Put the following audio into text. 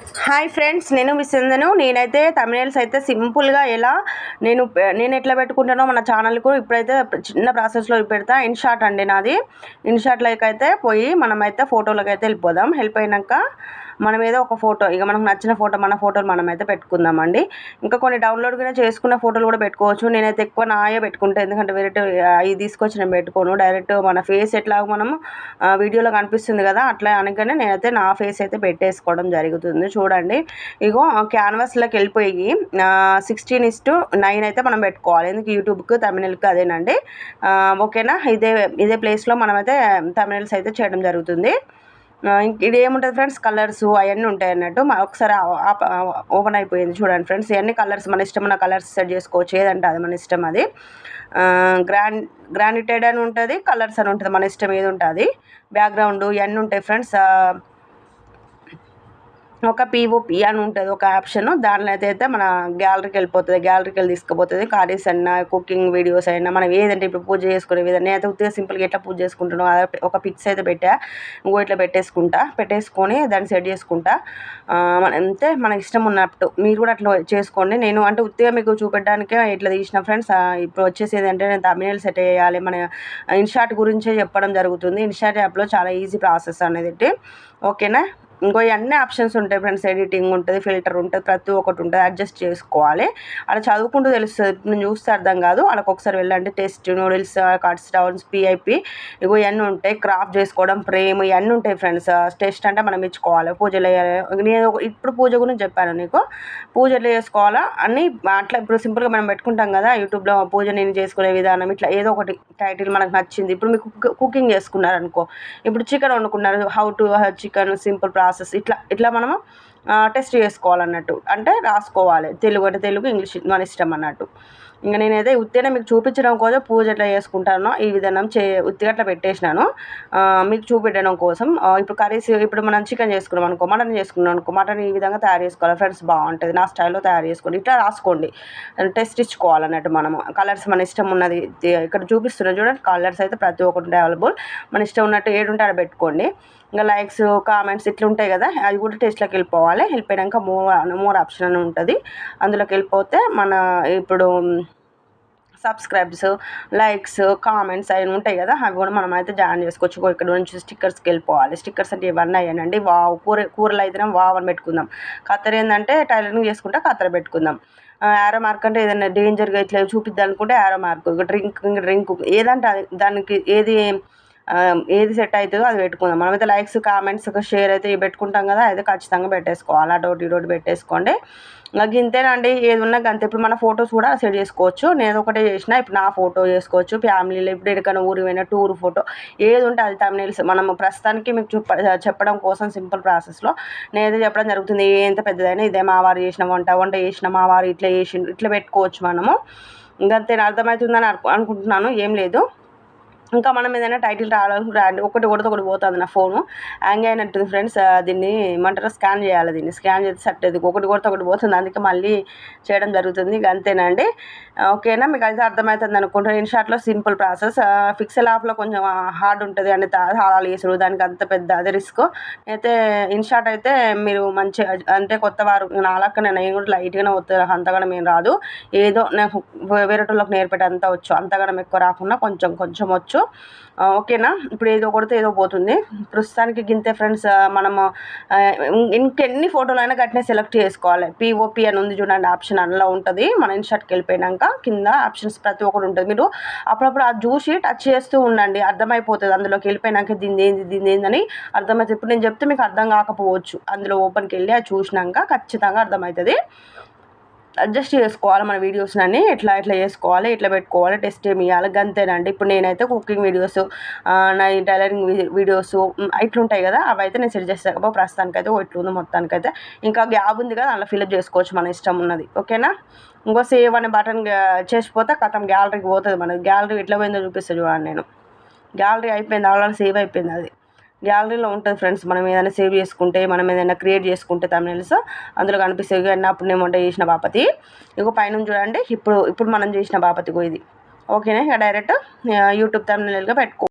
Hi friends నేను miss సింధను. నేనైతే తమిళస్ అయితే సింపుల్గా ఎలా నేను నేను ఎట్లా పెట్టుకుంటానో మన ఛానల్కు ఇప్పుడైతే చిన్న ప్రాసెస్లో పెడతా. ఇన్ షార్ట్ అండి నాది. ఇన్ షార్ట్లోకి అయితే పోయి మనమైతే ఫోటోలోకి అయితే వెళ్ళిపోదాం. వెళ్ళిపోయినాక మనం ఏదో ఒక ఫోటో ఇక మనకు నచ్చిన ఫోటో మన ఫోటోలు మనమైతే పెట్టుకుందామండి. ఇంకా కొన్ని డౌన్లోడ్ కూడా చేసుకున్న ఫోటోలు కూడా పెట్టుకోవచ్చు. నేనైతే ఎక్కువ నాయే పెట్టుకుంటే ఎందుకంటే వేరే అవి తీసుకొచ్చి నేను పెట్టుకోను. డైరెక్ట్ మన ఫేస్ ఎట్లా మనము వీడియోలో కనిపిస్తుంది కదా అట్లా అనగానే నేనైతే నా ఫేస్ అయితే పెట్టేసుకోవడం జరుగుతుంది. చూడండి ఇగో క్యాన్వాస్లోకి వెళ్ళిపోయి సిక్స్టీన్ ఇస్ టు నైన్ అయితే మనం పెట్టుకోవాలి. ఎందుకు? యూట్యూబ్కి తమిళకి అదేనండి. ఓకేనా? ఇదే ఇదే ప్లేస్లో మనమైతే తమిళస్ అయితే చేయడం జరుగుతుంది. ఇది ఏముంటుంది ఫ్రెండ్స్? కలర్స్ అవన్నీ ఉంటాయి అన్నట్టు. ఒకసారి ఓపెన్ అయిపోయింది చూడండి ఫ్రెండ్స్. ఇవన్నీ కలర్స్ మన ఇష్టం ఉన్న కలర్స్ సెట్ చేసుకోవచ్చు. ఏదంటే అది మన ఇష్టం అది. గ్రాండ్ గ్రానిటెడ్ అని ఉంటుంది కలర్స్ అని ఉంటుంది మన ఇష్టం ఏది ఉంటుంది. బ్యాక్గ్రౌండ్ ఇవన్నీ ఉంటాయి ఫ్రెండ్స్. ఒక పీఓపి అని ఉంటుంది ఒక ఆప్షన్ దానిలో అయితే మన గ్యాలరీకి వెళ్ళిపోతుంది గ్యాలరీకి వెళ్ళి తీసుకుపోతుంది. కారీస్ అయినా కుకింగ్ వీడియోస్ అయినా మనం ఏదంటే ఇప్పుడు పూజ చేసుకునే విధంగా అయితే ఉత్తిగా సింపుల్గా ఎట్లా పూజ చేసుకుంటున్నాం ఒక పిక్స్ అయితే పెట్టా. ఇంకో ఇట్లా పెట్టేసుకుంటా. పెట్టేసుకొని దాన్ని సెట్ చేసుకుంటా. అంతే మనకి ఇష్టం ఉన్నట్టు. మీరు కూడా అట్లా చేసుకోండి. నేను అంటే ఉత్తిగా మీకు చూపెట్టడానికే ఇట్లా తీసిన ఫ్రెండ్స్ ఇప్పుడు వచ్చేసి ఏంటంటే నేను తమిళ సెట్ చేయాలి. మన ఇన్షాట్ గురించే చెప్పడం జరుగుతుంది. ఇన్షాట్ యాప్లో చాలా ఈజీ ప్రాసెస్ అనేది. ఓకేనా? ఇంకో అన్ని ఆప్షన్స్ ఉంటాయి ఫ్రెండ్స్. ఎడిటింగ్ ఉంటుంది ఫిల్టర్ ఉంటుంది ప్రతి ఒక్కటి ఉంటుంది. అడ్జస్ట్ చేసుకోవాలి. అలా చదువుకుంటూ తెలుస్తుంది. నేను చూస్తే అర్థం కాదు. వాళ్ళకి ఒకసారి వెళ్ళండి test noodles cuts downs PIP ఇగో ఇవన్నీ ఉంటాయి. క్రాఫ్ట్ చేసుకోవడం ఫ్రేమ్ ఇవన్నీ ఉంటాయి ఫ్రెండ్స్. టెస్ట్ అంటే మనం ఇచ్చుకోవాలి. పూజలు వేయాలి నేను ఇప్పుడు పూజ గురించి చెప్పాను నీకు. పూజలు చేసుకోవాలా అని అట్లా ఇప్పుడు సింపుల్గా మనం పెట్టుకుంటాం కదా. యూట్యూబ్లో పూజ నేను చేసుకునే విధానం ఇట్లా ఏదో ఒకటి టైటిల్ మనకు నచ్చింది. ఇప్పుడు మీకు కుకింగ్ చేసుకున్నారనుకో. ఇప్పుడు చికెన్ వండుకున్నారు. హౌ టు చికెన్ సింపుల్ ప్రా ప్రాసెస్. ఇట్లా ఇట్లా మనము టెస్ట్ చేసుకోవాలన్నట్టు. అంటే రాసుకోవాలి. తెలుగు అంటే తెలుగు ఇంగ్లీష్ మన ఇష్టం అన్నట్టు. ఇంకా నేనైతే ఉత్తిగా మీకు చూపించడం కోసం పూజ ఎట్లా చేసుకుంటానో ఈ విధానం చే ఉత్తిగా అట్లా పెట్టేసినాను. మీకు చూపెట్టడం కోసం. ఇప్పుడు కర్రీస్ ఇప్పుడు మనం చికెన్ చేసుకున్నాం అనుకో మటన్ చేసుకున్నాం అనుకో మటన్ ఈ విధంగా తయారు చేసుకోవాలి. ఫ్రెండ్స్ బాగుంటుంది. నా స్టైల్లో తయారు చేసుకోండి. ఇట్లా రాసుకోండి. టెస్ట్ ఇచ్చుకోవాలన్నట్టు మనము. కలర్స్ మన ఇష్టం ఉన్నది ఇక్కడ చూపిస్తున్నాం చూడండి. కలర్స్ అయితే ప్రతి ఒక్కటి అవైలబుల్ మన ఇష్టం ఉన్నట్టు ఏడుంటే ఆడ పెట్టుకోండి. ఇంకా లైక్స్ కామెంట్స్ ఇట్లా ఉంటాయి కదా అది కూడా టెస్ట్లోకి వెళ్ళిపోవాలి. వెళ్ళిపోయాక మోర్ మోర్ ఆప్షన్ అని ఉంటుంది. అందులోకి వెళ్ళిపోతే మన ఇప్పుడు సబ్స్క్రైబ్స్ లైక్స్ కామెంట్స్ అవి ఉంటాయి కదా అవి కూడా మనం అయితే జాయిన్ చేసుకోవచ్చు. ఇక్కడ నుంచి స్టిక్కర్స్కి వెళ్ళిపోవాలి. స్టిక్కర్స్ అంటే ఇవన్నీ అయ్యానండి. వావ్ కూర కూరలు అయితేనే వావ్ అని పెట్టుకుందాం. కత్తెర ఏంటంటే టైలరింగ్ చేసుకుంటే కత్తెర పెట్టుకుందాం. యారో మార్క్ అంటే ఏదైనా డేంజర్గా ఇట్లా చూపిద్దాం అనుకుంటే యారో మార్క్. డ్రింక్ డ్రింక్ ఏదంటే దానికి ఏది ఏది సెట్ అవుతుందో అది పెట్టుకుందాం. మనమైతే లైక్స్ కామెంట్స్ షేర్ అయితే పెట్టుకుంటాం కదా అయితే ఖచ్చితంగా పెట్టేసుకోవాలి. అటోటి ఇటోటి పెట్టేసుకోండి. ఇంకా ఇంతేనండి ఏది ఉన్నా గంత. ఇప్పుడు మన ఫొటోస్ కూడా సెట్ చేసుకోవచ్చు. నేను ఒకటే చేసిన ఇప్పుడు నా ఫోటో చేసుకోవచ్చు. ఫ్యామిలీలో ఇప్పుడు ఎక్కడికైనా ఊరు పోయినా టూర్ ఫోటో ఏది ఉంటే అది తమిళ మనం ప్రస్తుతానికి మీకు చెప్పడం కోసం సింపుల్ ప్రాసెస్లో నేనైతే చెప్పడం జరుగుతుంది. ఎంత పెద్దదైనా ఇదే మా వారు చేసిన వంట వంట చేసిన మా వారు ఇట్లా చేసి ఇట్లా పెట్టుకోవచ్చు మనము. ఇంకంతే అర్థమవుతుందని అనుకుంటున్నాను. ఏం లేదు. ఇంకా మనం ఏదైనా టైటిల్ రావాలి ఒకటి ఒకటి ఒకటి పోతుంది నా ఫోను హ్యాంగ్ అయినట్టుంది ఫ్రెండ్స్ దీన్ని ఏమంటారు? స్కాన్ చేయాలి దీన్ని. స్కాన్ చేస్తే సెట్ అది ఒకటి కొడితే ఒకటి పోతుంది. అందుకే మళ్ళీ చేయడం జరుగుతుంది. ఇక అంతేనండి ఓకేనా మీకు అయితే అర్థమవుతుంది అనుకుంటాను ఇన్ షార్ట్లో సింపుల్ ప్రాసెస్ ఫిక్సెల్ యాప్లో కొంచెం హార్డ్ ఉంటుంది అంటే హారాలు వేసుడు. దానికి అంత పెద్ద అదే రిస్క్ అయితే ఇన్ షార్ట్ అయితే మీరు మంచి అంటే కొత్త వారు నాలక్క నేను కూడా లైట్గానే వస్తుంది అంతగానం ఏం రాదు. ఏదో నాకు వేరే వాళ్ళకి నేర్పేట అంతా వచ్చు. అంతగానం ఎక్కువ రాకుండా కొంచెం కొంచెం వచ్చు. ఓకేనా? ఇప్పుడు ఏదో కొడితే ఏదో పోతుంది. ప్రస్తుతానికి గింతే ఫ్రెండ్స్ మనము ఇంకెన్ని ఫోటోలు అయినా గట్టినే సెలెక్ట్ చేసుకోవాలి. పిఓపి అని ఉంది చూడండి ఆప్షన్ అందులో ఉంటుంది. మన ఇన్షాట్కి వెళ్ళిపోయినాక కింద ఆప్షన్స్ ప్రతి ఒక్కటి ఉంటుంది. మీరు అప్పుడప్పుడు అది చూసి టచ్ చేస్తూ ఉండండి. అర్థమైపోతుంది. అందులోకి వెళ్ళిపోయినాక దీని ఏంది దీని ఏందని అర్థమవుతుంది ఇప్పుడు నేను చెప్తే మీకు అర్థం కాకపోవచ్చు. అందులో ఓపెన్కి వెళ్ళి అది చూసినాక ఖచ్చితంగా అర్థమవుతుంది అడ్జస్ట్ చేసుకోవాలి మన వీడియోస్ అన్నీ ఎట్లా ఎట్లా చేసుకోవాలి ఎట్లా పెట్టుకోవాలి టెస్ట్ ఏమి ఇవ్వాలి గంతేనండి. ఇప్పుడు నేనైతే కుకింగ్ వీడియోస్ నా టైలరింగ్ వీడియోస్ ఇట్లుంటాయి కదా అవి అయితే నేను సెట్ చేస్తాను ప్రస్తుతానికైతే ఇట్లుంది మొత్తానికైతే. ఇంకా గ్యాప్ ఉంది కదా అలా ఫిల్అప్ చేసుకోవచ్చు మన ఇష్టం ఉన్నది. ఓకేనా? ఇంకో సేవ్ అనే బటన్ చేసిపోతే కథం గ్యాలరీకి పోతుంది మనకి గ్యాలరీ ఎట్లా పోయిందో చూపిస్తాను చూడండి నేను. గ్యాలరీ అయిపోయింది ఆల్రెడీ సేవ్ అయిపోయింది అది. గ్యాలరీలో ఉంటుంది ఫ్రెండ్స్. మనం ఏదైనా సేవ్ చేసుకుంటే మనం ఏదైనా క్రియేట్ చేసుకుంటే తమిళస్ అందులో కనిపిస్తుంది కానీ అప్పుడు నేను వంట చేసిన బాపతి. ఇగో పైన చూడండి. ఇప్పుడు ఇప్పుడు మనం చేసిన బాపతిగో ఇది. ఓకేనా? ఇక డైరెక్ట్ యూట్యూబ్ తమిళగా పెట్టుకో